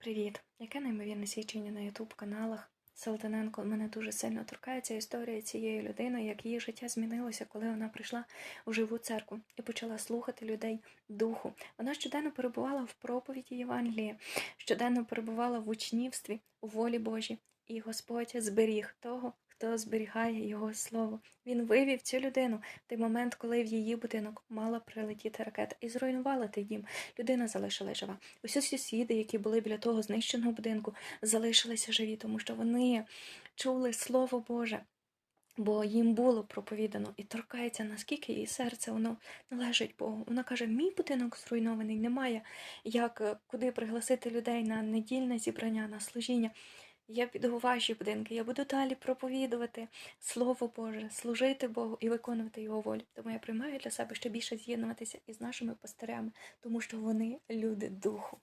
Привіт! Яке неймовірне свідчення на Ютуб каналах Салтаненко мене дуже сильно торкається історія цієї людини, як її життя змінилося, коли вона прийшла у живу церкву і почала слухати людей духу. Вона щоденно перебувала в проповіді Євангелії, щоденно перебувала в учнівстві, у волі Божій, і Господь зберіг того, хто зберігає його слово. Він вивів цю людину в той момент, коли в її будинок мала прилетіти ракета і зруйнувала той дім. Людина залишилась жива. Усі сусіди, які були біля того знищеного будинку, залишилися живі, тому що вони чули Слово Боже. Бо їм було проповідано і торкається, наскільки її серце воно належить Богу. Вона каже: мій будинок зруйнований, немає як е, куди пригласити людей на недільне зібрання, на служіння. Я піду у ваші будинки, я буду далі проповідувати Слово Боже, служити Богу і виконувати Його волю. Тому я приймаю для себе ще більше з'єднуватися із нашими пастирями, тому що вони люди духу.